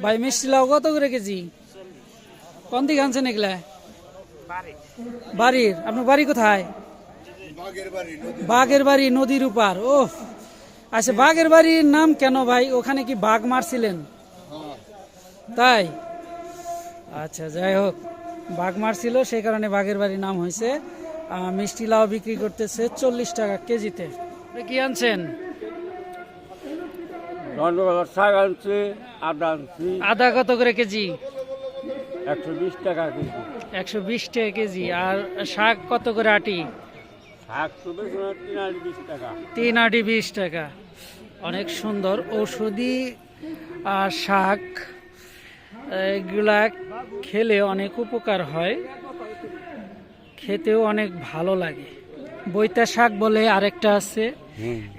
ভাই, মিষ্টি লাউ কত করে কেজি? কোন দিকে আনছেন এগুলা? বাড়ির। আপনার বাড়ি কোথায়? বাঘের বাড়ি, নদীর উপার। ও আচ্ছা বাঘের বাড়ির নাম কেন ভাই? ওখানে কি বাঘ মারছিলেন? তাই? আচ্ছা যাই হোক। বাঘ মারছিল, সেই কারণে বাঘের বাড়ির নাম হয়েছে। মিষ্টি লাউ বিক্রি করতেছে চল্লিশ টাকা কেজিতে। কি আনছেন? ধন্যবাদ। শাক আনছি আদা আনছি। আদা কত করে কেজি? একশো বিশ টাকা কেজি। একশো বিশ টাকা কেজি। আর শাক কত করে আটি? শাক তো তিন আড়ি বিশ টাকা। তিন আটি বিশ টাকা। অনেক সুন্দর ঔষধি আর শাক এগুলা খেলে অনেক উপকার হয়। খেতেও অনেক ভালো লাগে। বৈতা শাক বলে আরেকটা আছে।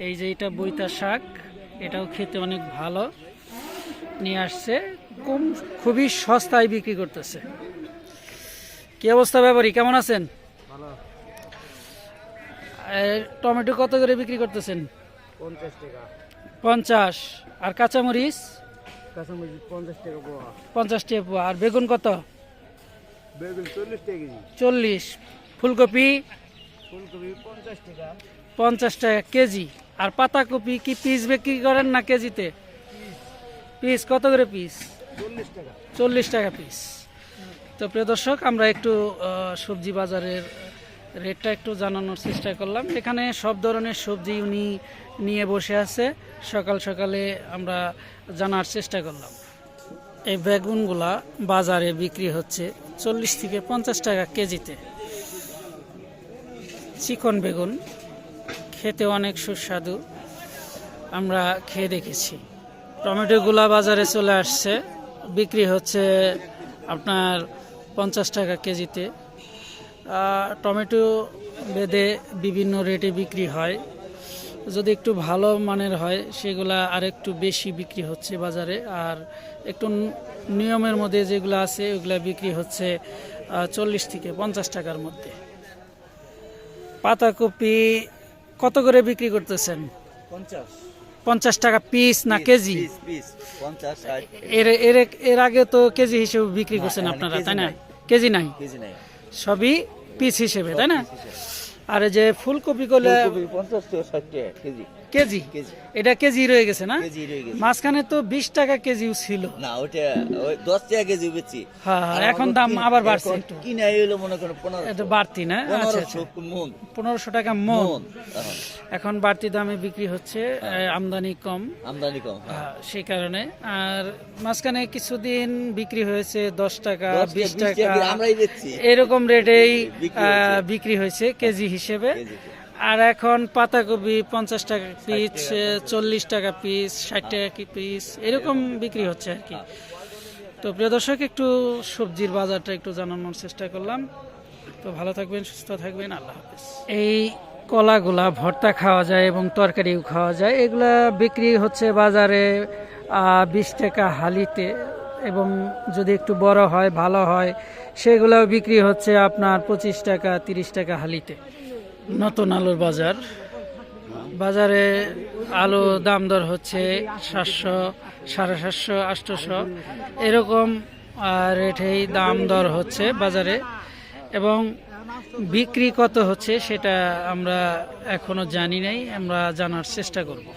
এই যে এটা বৈতা শাক। এটাও খেতে অনেক ভালো। নিয়ে আসছে। কম খুবই সস্তায় বিক্রি করতেছে। কি অবস্থা ব্যাপারী? কেমন আছেন? টমেটো কত করে বিক্রি করতেছেন? পঞ্চাশ আর কাঁচামরিচ? পঞ্চাশ টাকা পোয়া। আর বেগুন কত? চল্লিশ। ফুলকপি? পঞ্চাশ টাকা। কেজি। আর পাতাকপি কি পিস বিক্রি করেন না কেজিতে? পিস। কত করে পিস? চল্লিশ টাকা। পিস। তো প্রিয় দর্শক আমরা একটু সবজি বাজারের রেটটা একটু জানানোর চেষ্টা করলাম। এখানে সব ধরনের সবজি উনি নিয়ে বসে আছে। সকাল সকালে আমরা জানার চেষ্টা করলাম। এই বেগুনগুলা বাজারে বিক্রি হচ্ছে চল্লিশ থেকে পঞ্চাশ টাকা কেজিতে। চিকন বেগুন। খেতে অনেক সুস্বাদু। আমরা খেয়ে দেখেছি। টমেটোগুলা বাজারে চলে আসছে। বিক্রি হচ্ছে আপনার পঞ্চাশ টাকা কেজিতে। টমেটো বেদে বিভিন্ন রেটে বিক্রি হয়। যদি একটু ভালো মানের হয়, সেগুলা আর একটু বেশি বিক্রি হচ্ছে বাজারে। আর একটু নিয়মের মধ্যে যেগুলো আছে, ওগুলা বিক্রি হচ্ছে চল্লিশ থেকে পঞ্চাশ টাকার মধ্যে। পাতাকপি কত করে বিক্রি করতেছেন? পঞ্চাশ। পঞ্চাশ টাকা পিস না কেজি? পিস পিস পঞ্চাশ এর এর এর আগে তো কেজি হিসেবে বিক্রি করছেন আপনারা তাই না? কেজি নাই? কেজি নাই। সবই পিস হিসেবে তাই না? আর যে ফুলকপি করলে পঞ্চাশ থেকে ষাট টাকা কেজি। কেজি? কেজি। এটা কেজি রয়ে গেছে না? কেজি মাঝখানে তো বিশ টাকা কেজিও ছিল। না ওটা দশ টাকা কেজি বেচি হ্যাঁ হ্যাঁ, এখন দাম আবার বাড়ছে একটু। কিনে এলো মনে করো পনেরো বাড়তি না? আচ্ছা আচ্ছা। পনেরোশো টাকা মন। এখন। বাড়তি দামে বিক্রি হচ্ছে আমদানি কম। আমদানি কম হ্যাঁ। সেই কারণে। আর মাঝখানে কিছুদিন বিক্রি হয়েছে দশ টাকা বিশ টাকা এরকম রেটেই বিক্রি হয়েছে। কেজি হিসেবে। আর এখন পাতাকপি পঞ্চাশ টাকা পিস চল্লিশ টাকা। পিস ষাট টাকা কি পিস এরকম বিক্রি হচ্ছে আর কি। তো প্রিয় দর্শক একটু সবজির বাজারটা একটু জানানোর চেষ্টা করলাম। তো ভালো থাকবেন সুস্থ থাকবেন আল্লাহ হাফেজ। এই কলাগুলা ভর্তা খাওয়া যায় এবং তরকারিও খাওয়া যায় এগুলা বিক্রি হচ্ছে বাজারে বিশ টাকা হালিতে এবং যদি একটু বড় হয় ভালো হয় সেগুলোও বিক্রি হচ্ছে আপনার পঁচিশ টাকা তিরিশ টাকা হালিতে। নতুন আলুর বাজার। বাজারে আলু দাম দর হচ্ছে সাতশো, সাড়ে সাতশো আটশোশো এরকম রেটেই দাম দর হচ্ছে বাজারে। এবং বিক্রি কত হচ্ছে সেটা আমরা এখনও জানি নাই, আমরা জানার চেষ্টা করব।